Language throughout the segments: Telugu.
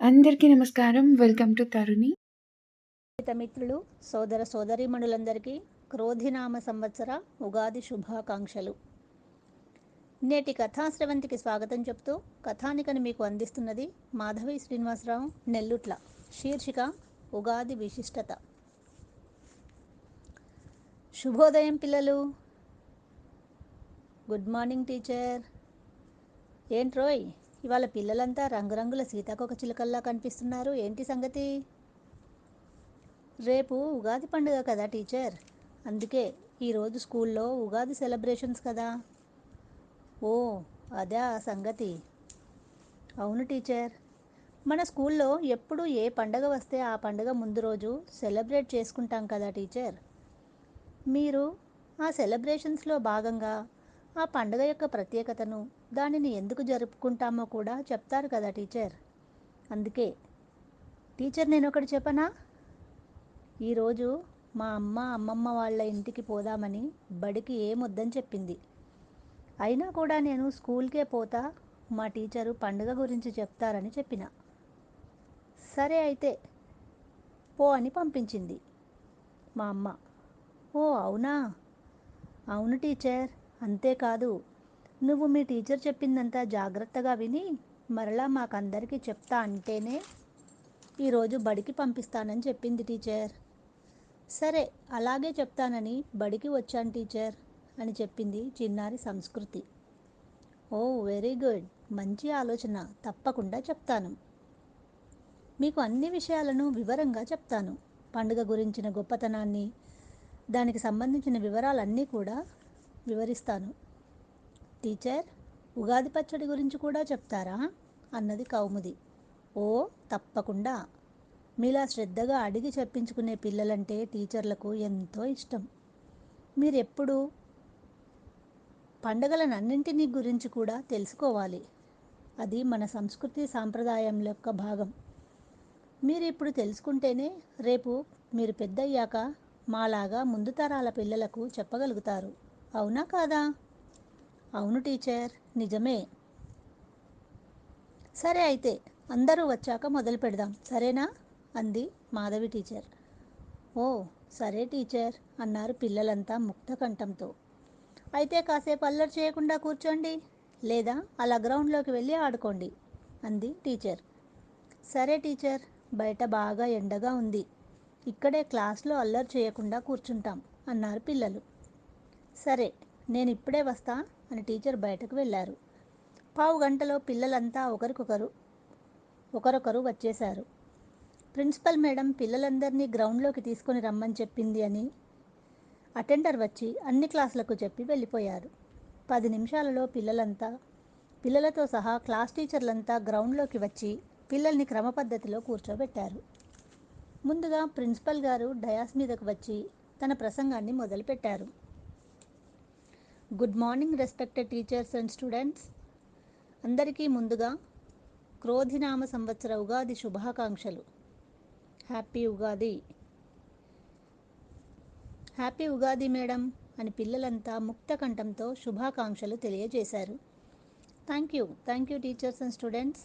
అందరికీ నమస్కారం. Welcome to Taruni. మిత్రులు సోదర సోదరీమణులందరికీ క్రోధినామ సంవత్సర ఉగాది శుభాకాంక్షలు. నేటి కథాశ్రవంతికి స్వాగతం చెప్తూ కథానికను మీకు అందిస్తున్నది మాధవి శ్రీనివాసరావు నెల్లుట్ల శీర్షిక ఉగాది విశిష్టత. శుభోదయం పిల్లలు. Good morning teacher. ఏంట్రోయ్? ఇవాళ పిల్లలంతా రంగురంగుల సీతాకోక చిలుకల్లా కనిపిస్తున్నారు. ఏంటి సంగతి? రేపు ఉగాది పండుగ కదా టీచర్. అందుకే ఈరోజు స్కూల్లో ఉగాది సెలబ్రేషన్స్ కదా. ఓ అదే ఆ సంగతి. అవును టీచర్. మన స్కూల్లో ఎప్పుడు ఏ పండగ వస్తే ఆ పండగ ముందు రోజు సెలబ్రేట్ చేసుకుంటాం కదా టీచర్. మీరు ఆ సెలబ్రేషన్స్లో భాగంగా ఆ పండుగ యొక్క ప్రత్యేకతను దానిని ఎందుకు జరుపుకుంటామో కూడా చెప్తారు కదా టీచర్. అందుకే టీచర్ నేను ఒకటి చెప్పనా? ఈరోజు మా అమ్మ అమ్మమ్మ వాళ్ళ ఇంటికి పోదామని బడికి ఏమొద్దని చెప్పింది. అయినా కూడా నేను స్కూల్కే పోతా మా టీచరు పండుగ గురించి చెప్తారని చెప్పిన. సరే అయితే పో అని పంపించింది మా అమ్మ. ఓ అవునా? అవును టీచర్. అంతేకాదు నువ్వు మీ టీచర్ చెప్పిందంతా జాగ్రత్తగా విని మరలా మాకందరికీ చెప్తా అంటేనే ఈరోజు బడికి పంపిస్తానని చెప్పింది టీచర్. సరే అలాగే చెప్తానని బడికి వచ్చాను టీచర్ అని చెప్పింది చిన్నారి సంస్కృతి. Oh very good. మంచి ఆలోచన. తప్పకుండా చెప్తాను. మీకు అన్ని విషయాలను వివరంగా చెప్తాను. పండుగ గురించిన గొప్పతనాన్ని దానికి సంబంధించిన వివరాలన్నీ కూడా వివరిస్తాను. టీచర్ ఉగాది పచ్చడి గురించి కూడా చెప్తారా? అన్నది కౌముది. ఓ తప్పకుండా. మీలా శ్రద్ధగా అడిగి చెప్పించుకునే పిల్లలంటే టీచర్లకు ఎంతో ఇష్టం. మీరెప్పుడు? పండగలనన్నింటినీ గురించి కూడా తెలుసుకోవాలి. అది మన సంస్కృతి సాంప్రదాయం యొక్క భాగం. మీరు ఇప్పుడు తెలుసుకుంటేనే రేపు మీరు పెద్దయ్యాక మాలాగా ముందు తరాల పిల్లలకు చెప్పగలుగుతారు. అవునా కాదా? అవును టీచర్ నిజమే. సరే అయితే అందరూ వచ్చాక మొదలు పెడదాం. సరేనా? అంది మాధవి టీచర్. ఓ సరే టీచర్ అన్నారు పిల్లలంతా ముక్త కంఠంతో. అయితే కాసేపు అల్లరి చేయకుండా కూర్చోండి. లేదా అలా గ్రౌండ్లోకి వెళ్ళి ఆడుకోండి అంది టీచర్. సరే టీచర్ బయట బాగా ఎండగా ఉంది. ఇక్కడే క్లాస్లో అల్లరి చేయకుండా కూర్చుంటాం అన్నారు పిల్లలు. సరే నేను ఇప్పుడే వస్తా అని టీచర్ బయటకు వెళ్ళారు. పావు గంటలో పిల్లలంతా ఒకరికొకరు ఒకరొకరు వచ్చేశారు. ప్రిన్సిపల్ మేడం పిల్లలందరినీ గ్రౌండ్లోకి తీసుకొని రమ్మని చెప్పింది అని అటెండర్ వచ్చి అన్ని క్లాసులకు చెప్పి వెళ్ళిపోయారు. పది నిమిషాలలో పిల్లలంతా పిల్లలతో సహా క్లాస్ టీచర్లంతా గ్రౌండ్లోకి వచ్చి పిల్లల్ని క్రమపద్ధతిలో కూర్చోబెట్టారు. ముందుగా ప్రిన్సిపల్ గారు డయాస్ మీదకు వచ్చి తన ప్రసంగాన్ని మొదలుపెట్టారు. Good morning respected teachers and students అందరికీ ముందుగా క్రోధినామ సంవత్సర ఉగాది శుభాకాంక్షలు. Happy Ugadi. Happy Ugadi madam అని పిల్లలంతా ముక్త కంఠంతో శుభాకాంక్షలు తెలియజేశారు. Thank you thank you teachers and students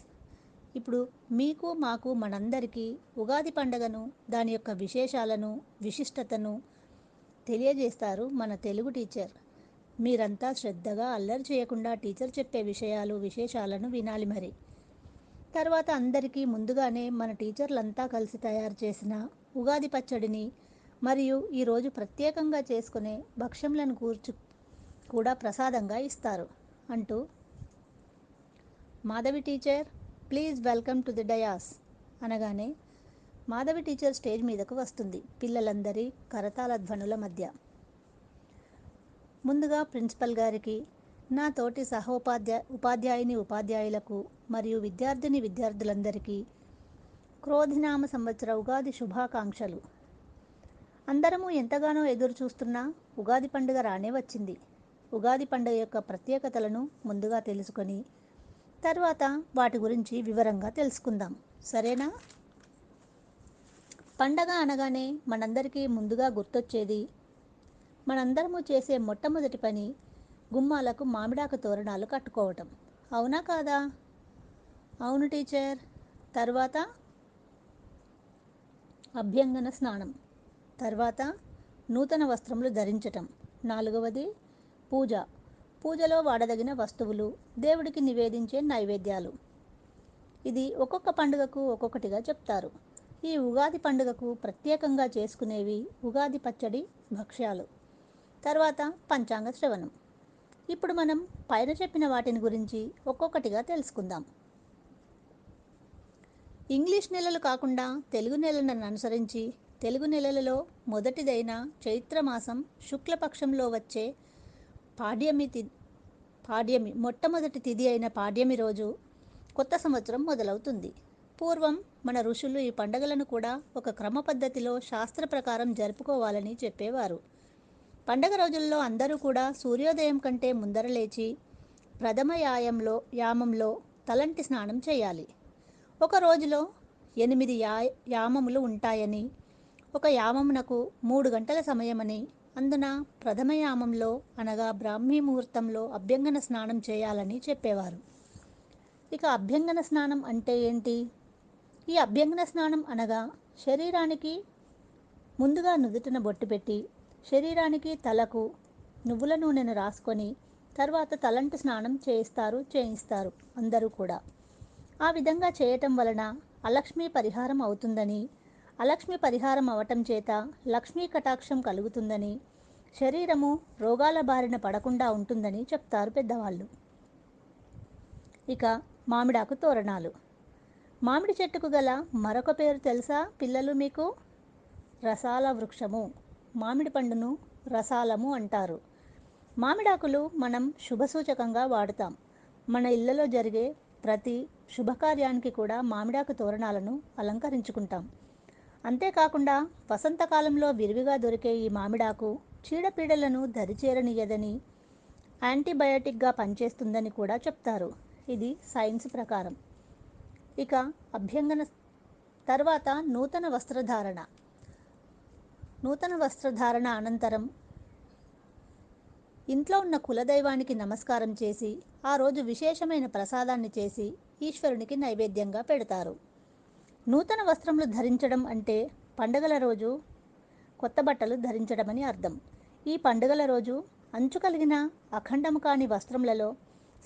ఇప్పుడు మీకు మాకు మనందరికీ ఉగాది పండగను దాని యొక్క విశేషాలను విశిష్టతను తెలియజేస్తారు మన తెలుగు టీచర్. మీరంతా శ్రద్ధగా అల్లరి చేయకుండా టీచర్ చెప్పే విషయాలు విశేషాలను వినాలి మరి. తర్వాత అందరికీ ముందుగానే మన టీచర్లంతా కలిసి తయారు చేసిన ఉగాది పచ్చడిని మరియు ఈరోజు ప్రత్యేకంగా చేసుకునే భక్ష్యంలను కూర్చు కూడా ప్రసాదంగా ఇస్తారు. అంటూ Madhavi teacher please welcome to the dias అనగానే మాధవి టీచర్ స్టేజ్ మీదకు వస్తుంది. పిల్లలందరి కరతాల ధ్వనుల మధ్య. ముందుగా ప్రిన్సిపల్ గారికి నా తోటి సహోపాధ్యాయ ఉపాధ్యాయుని ఉపాధ్యాయులకు మరియు విద్యార్థిని విద్యార్థులందరికీ క్రోధినామ సంవత్సర ఉగాది శుభాకాంక్షలు. అందరము ఎంతగానో ఎదురు చూస్తున్న ఉగాది పండుగ రానే వచ్చింది. ఉగాది పండుగ యొక్క ప్రత్యేకతలను ముందుగా తెలుసుకొని తర్వాత వాటి గురించి వివరంగా తెలుసుకుందాం. సరేనా? పండగ అనగానే మనందరికీ ముందుగా గుర్తొచ్చేది మనందరము చేసే మొట్టమొదటి పని గుమ్మాలకు మామిడాకు తోరణాలు కట్టుకోవటం. అవునా కాదా? అవును టీచర్. తర్వాత అభ్యంగన స్నానం. తర్వాత నూతన వస్త్రములు ధరించటం. నాలుగవది పూజ. పూజలో వాడదగిన వస్తువులు దేవుడికి నివేదించే నైవేద్యాలు. ఇది ఒక్కొక్క పండుగకు ఒక్కొక్కటిగా చెప్తారు. ఈ ఉగాది పండుగకు ప్రత్యేకంగా చేసుకునేవి ఉగాది పచ్చడి భక్ష్యాలు. తర్వాత పంచాంగ శ్రవణం. ఇప్పుడు మనం పైన చెప్పిన వాటిని గురించి ఒక్కొక్కటిగా తెలుసుకుందాం. ఇంగ్లీష్ నెలలు కాకుండా తెలుగు నెలలను అనుసరించి తెలుగు నెలలలో మొదటిదైన చైత్రమాసం శుక్లపక్షంలో వచ్చే పాడ్యమి తి పాడ్యమి మొట్టమొదటి తిథి అయిన పాడ్యమి రోజు కొత్త సంవత్సరం మొదలవుతుంది. పూర్వం మన ఋషులు ఈ పండగలను కూడా ఒక క్రమ పద్ధతిలో శాస్త్ర ప్రకారం జరుపుకోవాలని చెప్పేవారు. పండగ రోజుల్లో అందరూ కూడా సూర్యోదయం కంటే ముందర లేచి ప్రథమ యాయంలో యామంలో తలంటి స్నానం చేయాలి. ఒక రోజులో ఎనిమిది యా యామములు ఉంటాయని ఒక యామమునకు మూడు గంటల సమయమని అందున ప్రథమ యామంలో అనగా బ్రాహ్మీ ముహూర్తంలో అభ్యంగన స్నానం చేయాలని చెప్పేవారు. ఇక అభ్యంగన స్నానం అంటే ఏంటి? ఈ అభ్యంగన స్నానం అనగా శరీరానికి ముందుగా నుదుటిన బొట్టు పెట్టి శరీరానికి తలకు నువ్వుల నూనెను రాసుకొని తర్వాత తలంటు స్నానం చేయిస్తారు చేయిస్తారు అందరూ కూడా. ఆ విధంగా చేయటం వలన అలక్ష్మి పరిహారం అవుతుందని అలక్ష్మి పరిహారం అవటం చేత లక్ష్మీ కటాక్షం కలుగుతుందని శరీరము రోగాల బారిన పడకుండా ఉంటుందని చెప్తారు పెద్దవాళ్ళు. ఇక మామిడాకు తోరణాలు. మామిడి చెట్టుకు గల మరొక పేరు తెలుసా పిల్లలు మీకు? రసాల వృక్షము. మామిడి పండును రసాలము అంటారు. మామిడాకులు మనం శుభసూచకంగా వాడుతాం. మన ఇళ్ళలో జరిగే ప్రతి శుభకార్యానికి కూడా మామిడాకు తోరణాలను అలంకరించుకుంటాం. అంతేకాకుండా వసంతకాలంలో విరివిగా దొరికే ఈ మామిడాకు చీడపీడలను దరిచేరనియదని యాంటీబయాటిక్గా పనిచేస్తుందని కూడా చెప్తారు. ఇది సైన్స్ ప్రకారం. ఇక అభ్యంగన తర్వాత నూతన వస్త్రధారణ. నూతన వస్త్రధారణ అనంతరం ఇంట్లో ఉన్న కులదైవానికి నమస్కారం చేసి ఆ రోజు విశేషమైన ప్రసాదాన్ని చేసి ఈశ్వరునికి నైవేద్యంగా పెడతారు. నూతన వస్త్రములు ధరించడం అంటే పండుగల రోజు కొత్త బట్టలు ధరించడమని అర్థం. ఈ పండుగల రోజు అంచు కలిగిన అఖండము కాని వస్త్రములలో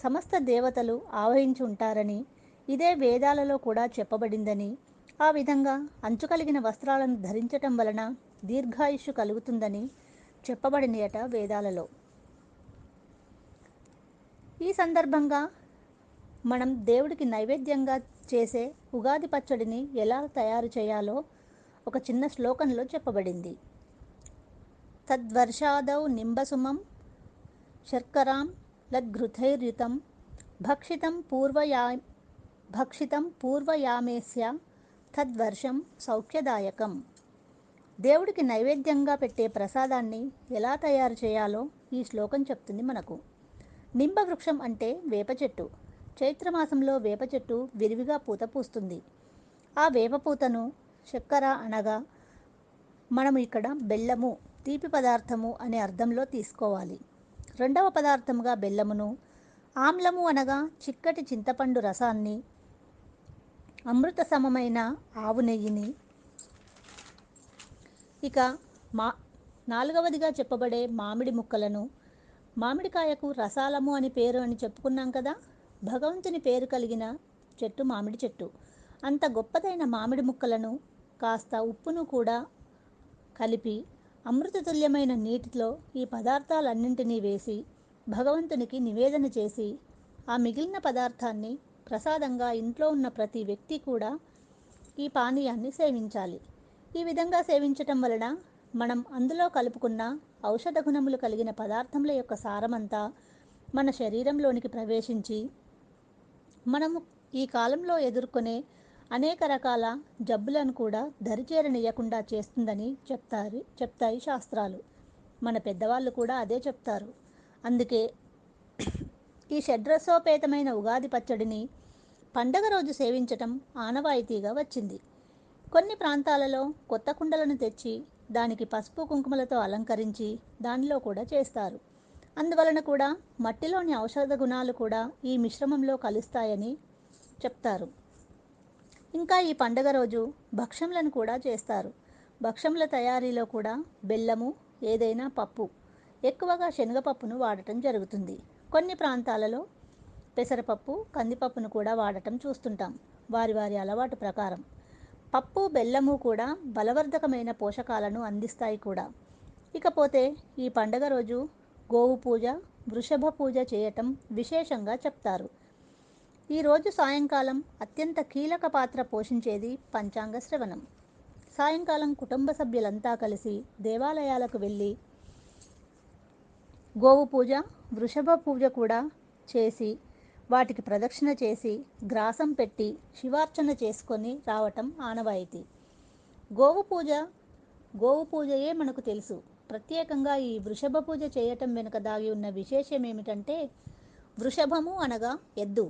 సమస్త దేవతలు ఆవహించి ఉంటారని ఇదే వేదాలలో కూడా చెప్పబడిందని ఆ విధంగా అంచు కలిగిన వస్త్రాలను ధరించటం వలన దీర్ఘాయుష్యు కలుగుతుందని చెప్పబడినయట వేదాలలో. ఈ సందర్భంగా మనం దేవుడికి నైవేద్యంగా చేసే ఉగాది పచ్చడిని ఎలా తయారు చేయాలో ఒక చిన్న శ్లోకంలో చెప్పబడింది. తద్వర్షాదౌ నింబసుమం శర్కరాం లద్ఘృతైర్యుతం భక్షితం పూర్వయా భక్షితం పూర్వయామేస్య తద్వర్షం సౌఖ్యదాయకం. దేవుడికి నైవేద్యంగా పెట్టే ప్రసాదాన్ని ఎలా తయారు చేయాలో ఈ శ్లోకం చెప్తుంది మనకు. నింబ వృక్షం అంటే వేప చెట్టు. చైత్రమాసంలో వేప చెట్టు విరివిగా పూత పూస్తుంది. ఆ వేప పూతను చక్కెర అనగా మనం ఇక్కడ బెల్లము తీపి పదార్థము అనే అర్థంలో తీసుకోవాలి. రెండవ పదార్థముగా బెల్లమును ఆమ్లము అనగా చిక్కటి చింతపండు రసాన్ని అమృత సమమైన ఆవు నెయ్యిని ఇక మా నాలుగవదిగా చెప్పబడే మామిడి ముక్కలను మామిడికాయకు రసాలము అని పేరు అని చెప్పుకున్నాం కదా భగవంతుని పేరు కలిగిన చెట్టు మామిడి చెట్టు. అంత గొప్పదైన మామిడి ముక్కలను కాస్త ఉప్పును కూడా కలిపి అమృతతుల్యమైన నీటిలో ఈ పదార్థాలన్నింటినీ వేసి భగవంతునికి నివేదన చేసి ఆ మిగిలిన పదార్థాన్ని ప్రసాదంగా ఇంట్లో ఉన్న ప్రతి వ్యక్తి కూడా ఈ పానీయాన్ని సేవించాలి. ఈ విధంగా సేవించటం వలన మనం అందులో కలుపుకున్న ఔషధ గుణములు కలిగిన పదార్థముల యొక్క సారమంతా మన శరీరంలోనికి ప్రవేశించి మనము ఈ కాలంలో ఎదుర్కొనే అనేక రకాల జబ్బులను కూడా దరిచేరనియకుండా చేస్తుందని చెప్తారు చెప్తాయి శాస్త్రాలు. మన పెద్దవాళ్ళు కూడా అదే చెప్తారు. అందుకే ఈ షడ్రసోపేతమైన ఉగాది పచ్చడిని పండగ రోజు సేవించటం ఆనవాయితీగా వచ్చింది. కొన్ని ప్రాంతాలలో కొత్త కుండలను తెచ్చి దానికి పసుపు కుంకుమలతో అలంకరించి దానిలో కూడా చేస్తారు. అందువలన కూడా మట్టిలోని ఔషధ గుణాలు కూడా ఈ మిశ్రమంలో కలుస్తాయని చెప్తారు. ఇంకా ఈ పండగ రోజు భక్ష్యములను కూడా చేస్తారు. భక్ష్యముల తయారీలో కూడా బెల్లము ఏదైనా పప్పు ఎక్కువగా శనగపప్పును వాడటం జరుగుతుంది. కొన్ని ప్రాంతాలలో పెసరపప్పు కందిపప్పును కూడా వాడటం చూస్తుంటాం. వారి వారి అలవాటు ప్రకారం. పప్పు బెల్లము కూడా బలవర్ధకమైన పోషకాలను అందిస్తాయి కూడా. ఇకపోతే ఈ పండగ రోజు గోవు పూజ వృషభ పూజ చేయటం విశేషంగా చెప్తారు. ఈరోజు సాయంకాలం అత్యంత కీలక పాత్ర పోషించేది పంచాంగ శ్రవణం. సాయంకాలం కుటుంబ సభ్యులంతా కలిసి దేవాలయాలకు వెళ్ళి గోవు పూజ వృషభ పూజ కూడా చేసి వాటికి ప్రదక్షిణ చేసి గ్రాసం పెట్టి శివార్చన చేసుకొని రావటం ఆనవాయితీ. గోవు పూజ గోవు పూజయే మనకు తెలుసు. ప్రత్యేకంగా ఈ వృషభ పూజ చేయటం వెనుక దాగి ఉన్న విశేషం ఏమిటంటే వృషభము అనగా ఎద్దు.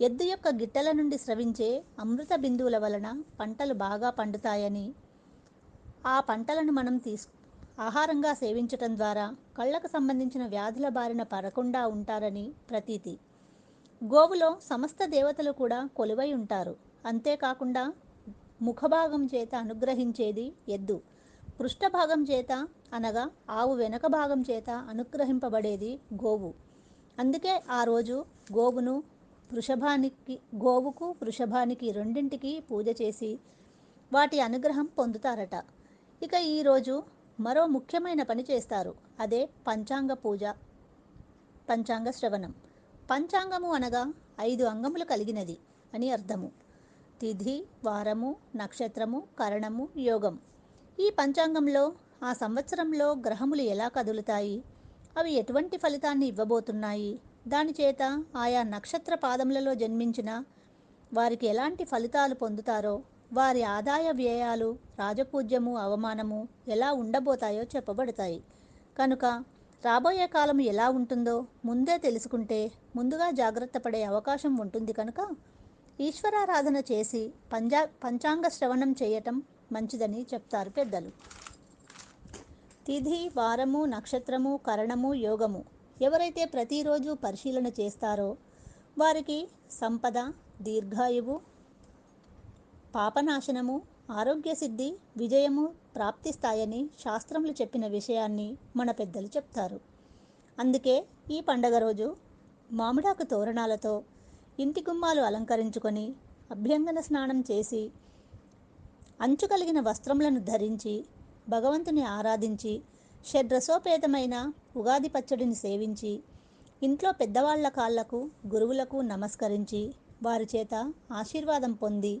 ఎద్దు యొక్క గిట్టల నుండి స్రవించే అమృత బిందువుల వలన పంటలు బాగా పండుతాయని ఆ పంటలను మనం తీసు ఆహారంగా సేవించటం ద్వారా కళ్ళకు సంబంధించిన వ్యాధుల బారిన పడకుండా ఉంటారని ప్రతీతి. గోవులో సమస్త దేవతలు కూడా కొలువై ఉంటారు. అంతేకాకుండా ముఖభాగం చేత అనుగ్రహించేది ఎద్దు. పృష్ఠభాగం చేత అనగా ఆవు వెనక భాగం చేత అనుగ్రహింపబడేది గోవు. అందుకే ఆ రోజు గోవును వృషభానికి గోవుకు వృషభానికి రెండింటికి పూజ చేసి వాటి అనుగ్రహం పొందుతారట. ఇక ఈరోజు మరో ముఖ్యమైన పని చేస్తారు. అదే పంచాంగ పూజ పంచాంగ శ్రవణం. పంచాంగము అనగా ఐదు అంగములు కలిగినది అని అర్థము. తిథి వారము నక్షత్రము కరణము యోగం. ఈ పంచాంగంలో ఆ సంవత్సరంలో గ్రహములు ఎలా కదులుతాయి? అవి ఎటువంటి ఫలితాన్ని ఇవ్వబోతున్నాయి? దానిచేత ఆయా నక్షత్ర పాదములలో జన్మించిన వారికి ఎలాంటి ఫలితాలు పొందుతారో వారి ఆదాయ వ్యయాలు రాజపూజ్యము అవమానము ఎలా ఉండబోతాయో చెప్పబడతాయి. కనుక రాబోయే కాలం ఎలా ఉంటుందో ముందే తెలుసుకుంటే ముందుగా జాగ్రత్త పడే అవకాశం ఉంటుంది కనుక ఈశ్వరారాధన చేసి పంజా పంచాంగ శ్రవణం చేయటం మంచిదని చెప్తారు పెద్దలు. తిథి వారము నక్షత్రము కరణము యోగము ఎవరైతే ప్రతిరోజు పరిశీలన చేస్తారో వారికి సంపద దీర్ఘాయువు పాపనాశనము ఆరోగ్య సిద్ధి విజయము ప్రాప్తిస్తాయని శాస్త్రములు చెప్పిన విషయాన్ని మన పెద్దలు చెప్తారు. అందుకే ఈ పండగ రోజు మామిడాకు తోరణాలతో ఇంటి గుమ్మాలు అలంకరించుకొని అభ్యంగన స్నానం చేసి అంచు కలిగిన వస్త్రములను ధరించి భగవంతుని ఆరాధించి షడ్రసోపేతమైన ఉగాది పచ్చడిని సేవించి ఇంట్లో పెద్దవాళ్ళ కాళ్ళకు గురువులకు నమస్కరించి వారి చేత ఆశీర్వాదం పొంది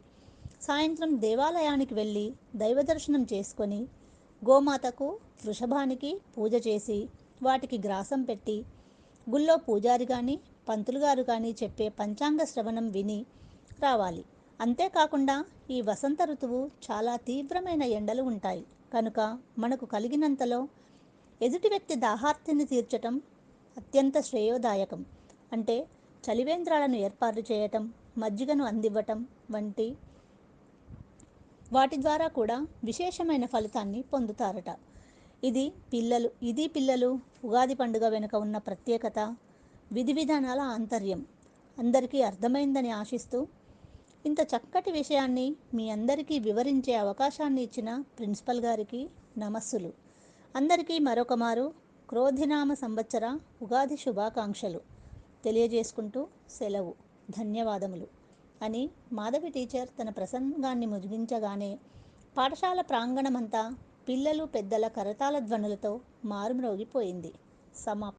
సాయంత్రం దేవాలయానికి వెళ్ళి దైవ దర్శనం చేసుకొని గోమాతకు వృషభానికి పూజ చేసి వాటికి గ్రాసం పెట్టి గుళ్ళో పూజారి కానీ పంతులు గారు కానీ చెప్పే పంచాంగ శ్రవణం విని రావాలి. అంతేకాకుండా ఈ వసంత ఋతువు చాలా తీవ్రమైన ఎండలు ఉంటాయి. కనుక మనకు కలిగినంతలో ఎదుటి వ్యక్తి దాహార్తిని తీర్చటం అత్యంత శ్రేయోదాయకం. అంటే చలివేంద్రాలను ఏర్పాటు చేయటం మజ్జిగను అందివ్వటం వంటి వాటి ద్వారా కూడా విశేషమైన ఫలితాన్ని పొందుతారట. ఇది పిల్లలు ఇది పిల్లలు ఉగాది పండుగ వెనుక ఉన్న ప్రత్యేకత విధి విధానాల ఆంతర్యం. అందరికీ అర్థమైందని ఆశిస్తూ ఇంత చక్కటి విషయాన్ని మీ అందరికీ వివరించే అవకాశాన్ని ఇచ్చిన ప్రిన్సిపల్ గారికి నమస్సులు. అందరికీ మరొక మారు క్రోధినామ సంవత్సర ఉగాది శుభాకాంక్షలు. తెలియజేసుకుంటూ సెలవు. ధన్యవాదములు. అని మాధవి టీచర్ తన ప్రసంగాన్ని ముగించగానే పాఠశాల ప్రాంగణమంతా పిల్లలు పెద్దల కరతాళ ధ్వనులతో మారుమ్రోగిపోయింది. సమాప్తం